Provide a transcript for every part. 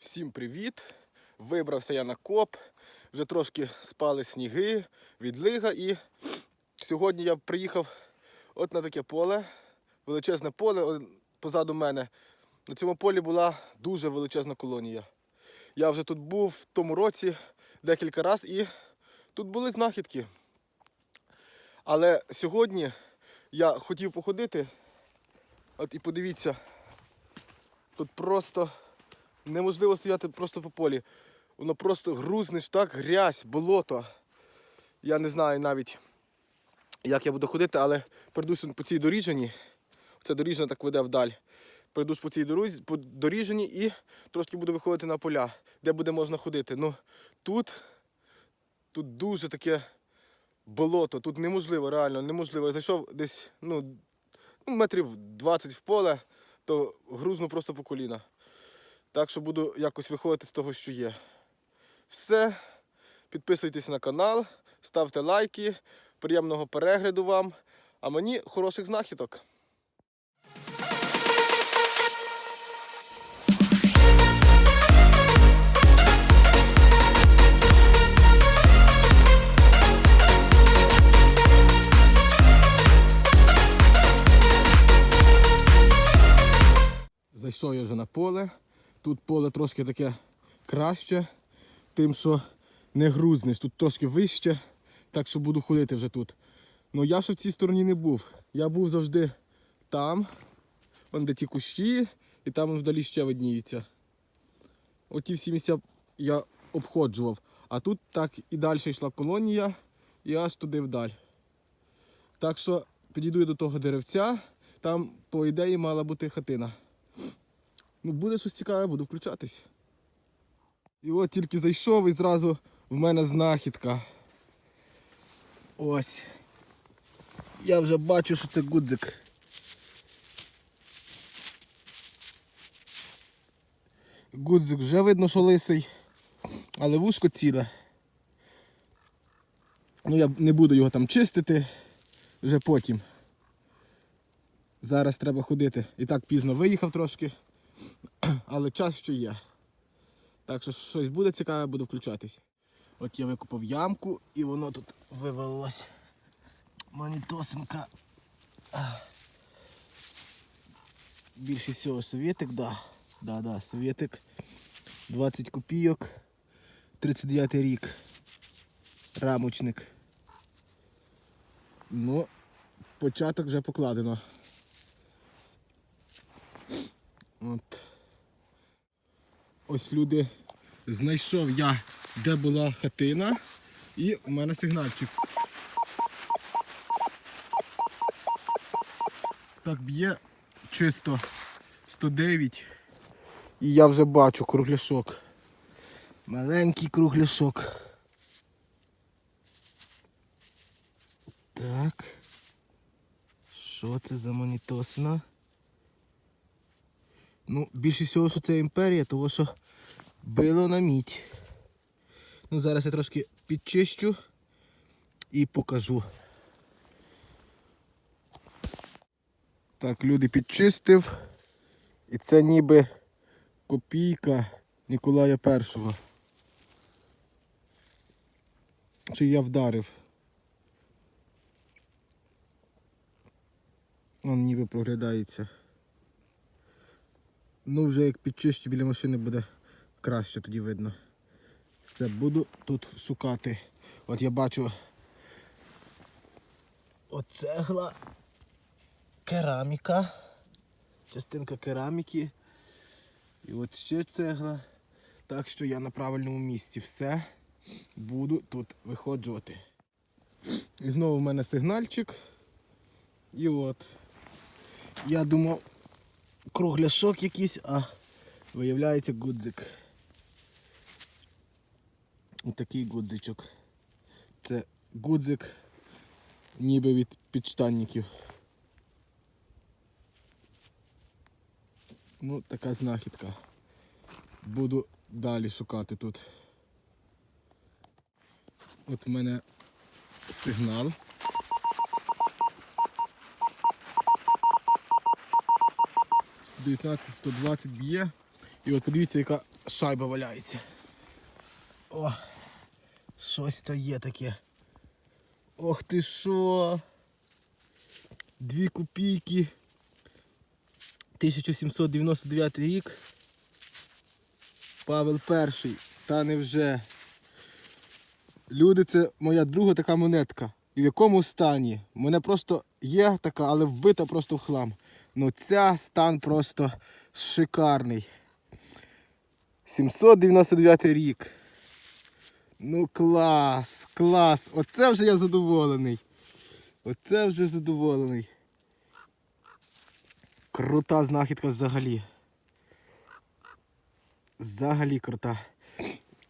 Всім привіт! Вибрався я на коп, вже трошки спали сніги, відлига і сьогодні я приїхав от на таке поле, величезне поле позаду мене. На цьому полі була дуже величезна колонія. Я вже тут був в тому році декілька разів і тут були знахідки. Але сьогодні я хотів походити. От і подивіться, тут просто неможливо стояти просто по полі. Воно просто грузнеш так, грязь, болото. Я не знаю навіть, як я буду ходити, але пройдусь по цій доріжені. Це доріжна так веде вдаль. Пройдусь по цій по доріжені і трошки буду виходити на поля, де буде можна ходити. Ну тут, тут дуже таке болото, тут неможливо, реально неможливо. Я зайшов десь ну, ну, метрів 20 в поле, то грузну просто по коліна. Так що буду якось виходити з того, що є. Все. Підписуйтесь на канал, ставте лайки, приємного перегляду вам, а мені хороших знахідок. Зайшов я вже на поле. Тут поле трошки таке краще, тим, що не грузнеш. Тут трошки вище, так що буду ходити вже тут. Ну я ж в цій стороні не був. Я був завжди там, вон де ті кущі, і там вдалі ще видніються. Оті всі місця я обходжував. А тут так і далі йшла колонія, і аж туди вдаль. Так що підійду я до того деревця, там, по ідеї, мала бути хатина. Ну, буде щось цікаве, буду включатись. І от тільки зайшов і зразу в мене знахідка. Ось. Я вже бачу, що це гудзик. Гудзик вже видно, що лисий, але вушко ціле. Ну я не буду його там чистити вже потім. Зараз треба ходити. І так пізно виїхав трошки але час ще є. Так що щось буде цікаве, буду включатись. От я викопав ямку і воно тут вивелось. Монітосинка. Більше всього совєтик, да. Да, да, совєтик. 20 копійок. 39 рік. Рамочник. Ну, початок вже покладено. От. Ось люди знайшов я, де була хатина, і у мене сигнальчик. Так б'є чисто 109. І я вже бачу кругляшок. Маленький кругляшок. Так. Що це за монітосина? Ну, більше всього, що це імперія, тому що било на мідь. Ну, зараз я трошки підчищу і покажу. Так, люди підчистив. І це ніби копійка Ніколая Першого. Чи я вдарив? Он ніби проглядається. Ну вже як підчищу біля машини буде краще тоді видно. Все, буду тут шукати. От я бачу оцегла, кераміка, частинка кераміки. І от ще цегла. Так що я на правильному місці все буду тут виходжувати. І знову в мене сигнальчик. І от. Я думав, кругляшок якийсь, а виявляється гудзик. Отакий гудзичок. Це гудзик ніби від підштанників. Ну, така знахідка. Буду далі шукати тут. От в мене сигнал. 19-120 б'є. І от подивіться, яка шайба валяється. О, щось то є таке. Ох ти що. Дві копійки. 1799 рік. Павел перший. Та невже. Люди, це моя друга така монетка. І в якому стані? Мене просто є така, але вбита просто в хлам. Ну ця стан просто шикарний. 799 рік. Ну клас, клас. Оце вже я задоволений. Оце вже задоволений. Крута знахідка взагалі. Взагалі крута.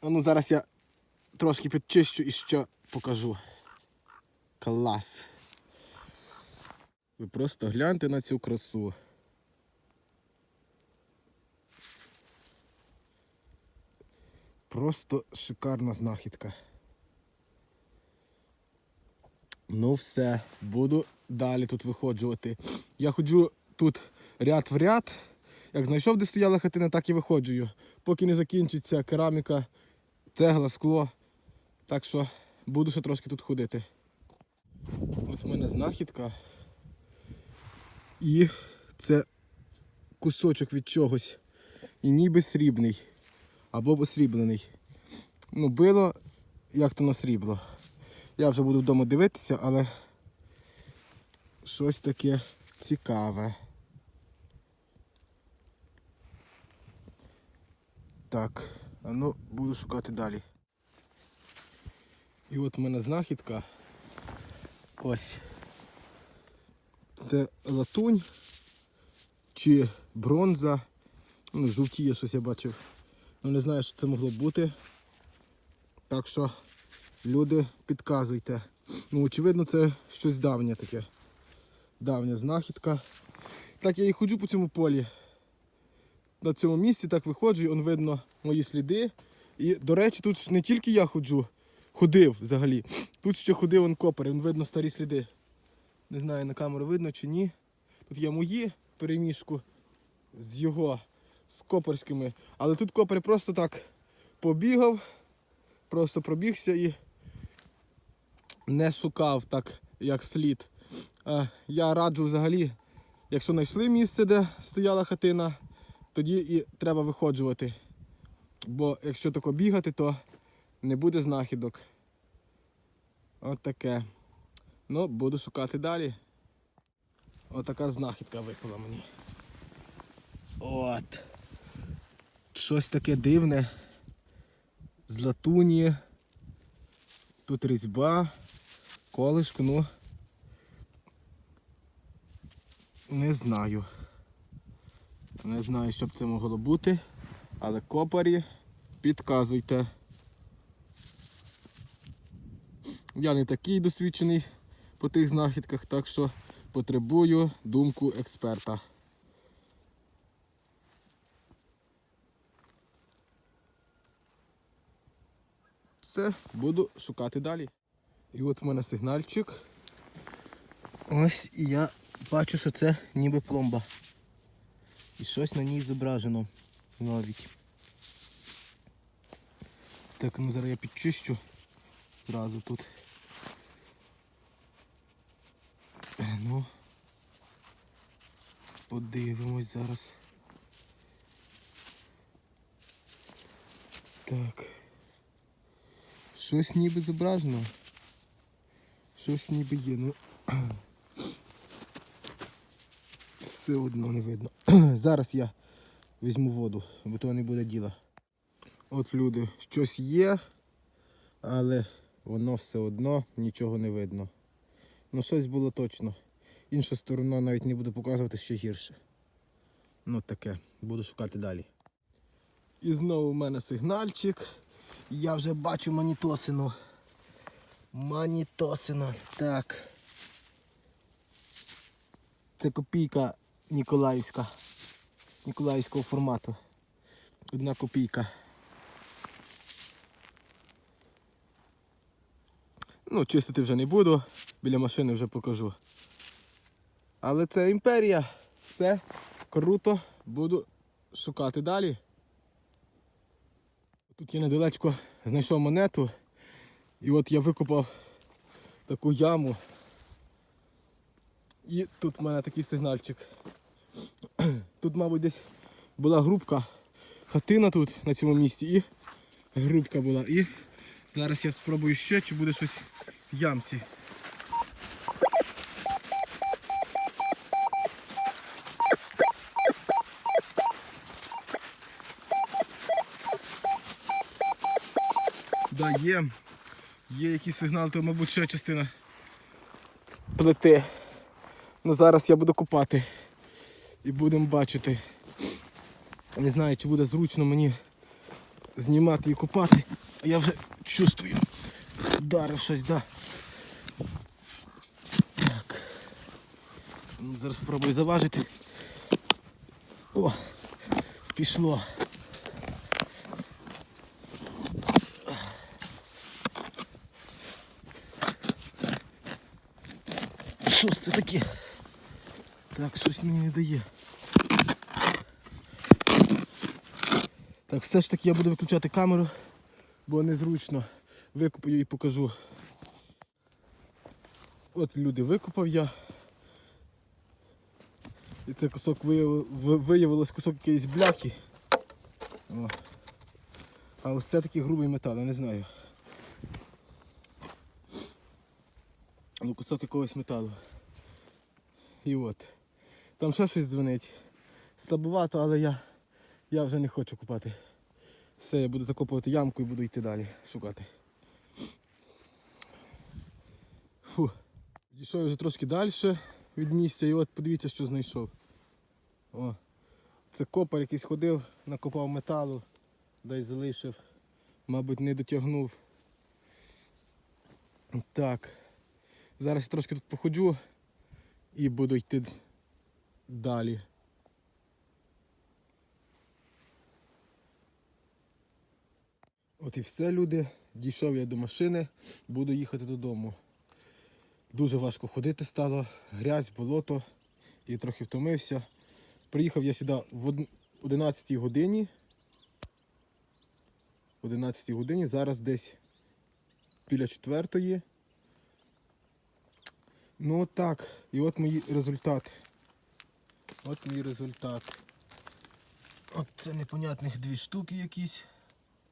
Ну зараз я трошки підчищу і ще покажу. Клас. Ви просто гляньте на цю красу. Просто шикарна знахідка. Ну все, буду далі тут виходжувати. Я ходжу тут ряд в ряд. Як знайшов, де стояла хатина, так і виходжую. Поки не закінчиться кераміка, цегла, скло. Так що буду ще трошки тут ходити. От в мене знахідка. І це кусочок від чогось. І ніби срібний. Або посріблений. Ну, било, як то на срібло. Я вже буду вдома дивитися, але щось таке цікаве. Так, а ну буду шукати далі. І от в мене знахідка. Ось. Це латунь чи бронза. Ну, жовтіє щось я бачив. Ну не знаю, що це могло бути. Так що, люди, підказуйте. Ну, очевидно, це щось давнє таке. Давня знахідка. Так я і ходжу по цьому полі. На цьому місці так виходжу, і он видно мої сліди. І, до речі, тут не тільки я ходжу, ходив взагалі. Тут ще ходив он копер, він видно старі сліди. Не знаю, на камеру видно чи ні. Тут є мої в переміжку з його, з коперськими. Але тут копер просто так побігав, просто пробігся і не шукав так, як слід. Я раджу взагалі, якщо знайшли місце, де стояла хатина, тоді і треба виходжувати. Бо якщо тако бігати, то не буде знахідок. От таке. Ну, буду шукати далі. Отака знахідка випала мені. От. Щось таке дивне. З латуні. Тут різьба, колишко, ну. Не знаю. Не знаю, що б це могло бути. Але копарі, підказуйте. Я не такий досвідчений по тих знахідках, так що потребую думку експерта. Все, буду шукати далі. І от в мене сигнальчик. Ось і я бачу, що це ніби пломба. І щось на ній зображено навіть. Так, ну зараз я підчищу зразу тут. Е, Ну, подивимось зараз. Так. Щось ніби зображено. Щось ніби є, ну. Все одно не видно. Зараз я візьму воду, бо то не буде діла. От люди, щось є, але воно все одно нічого не видно. Ну щось було точно. Інша сторона навіть не буду показувати ще гірше. Ну таке, буду шукати далі. І знову в мене сигнальчик. Я вже бачу манітосину. Манітосина. Так. Це копійка Ніколаївська. Ніколаївського формату. Одна копійка. Ну, чистити вже не буду, біля машини вже покажу. Але це імперія. Все круто, буду шукати далі. Тут я недалечко знайшов монету. І от я викопав таку яму. І тут в мене такий сигнальчик. Тут, мабуть, десь була грубка, хатина тут на цьому місці і грубка була. І зараз я спробую ще, чи буде щось в ямці. Да, є. Є якийсь сигнал, то, мабуть, ще частина плити. Ну зараз я буду копати і будемо бачити. Не знаю, чи буде зручно мені знімати і копати. А я вже чувствую. Вдарив щось, да. Так. Ну, Зараз спробую заважити. О, пішло. Що ж це таке? Так, щось мені не дає. Так, все ж таки я буду виключати камеру, бо незручно. Викопаю і покажу. От люди викопав я. І це кусок виявив- виявилось кусок якоїсь бляхи. О. А ось це такий грубий метал, я не знаю. Ну, кусок якогось металу. І от. Там ще щось дзвонить. Слабувато, але я, я вже не хочу купати. Все, я буду закопувати ямку і буду йти далі шукати. Фу. Дійшов вже трошки далі від місця і от подивіться, що знайшов. О, це копар якийсь ходив, накопав металу, десь залишив, мабуть, не дотягнув. Так. Зараз трошки тут походжу і буду йти далі. От і все, люди. Дійшов я до машини, буду їхати додому. Дуже важко ходити стало, грязь, болото і трохи втомився. Приїхав я сюди в од- 11 годині. В 11 годині, зараз десь біля четвертої. Ну от так. І от мій результат. От мій результат. От це непонятних дві штуки якісь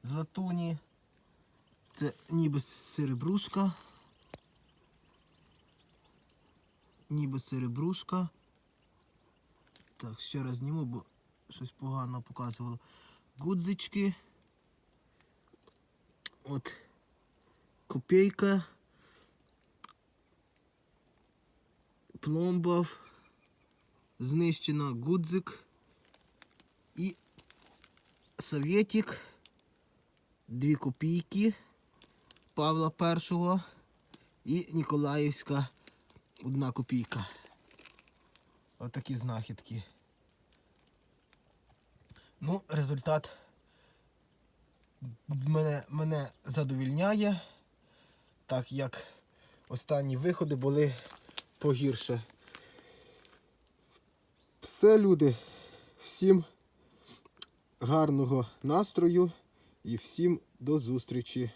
з латуні. Це ніби серебрушка. Ніби серебрушка. Так, ще раз зніму, бо щось погано показувало. Гудзички. От копійка. Пломбав, знищена гудзик і совєтик, дві копійки Павла І і Ніколаївська одна копійка. Отакі знахідки. Ну, результат мене, мене задовільняє, так як останні виходи були погірше. Все, люди. Всім гарного настрою і всім до зустрічі.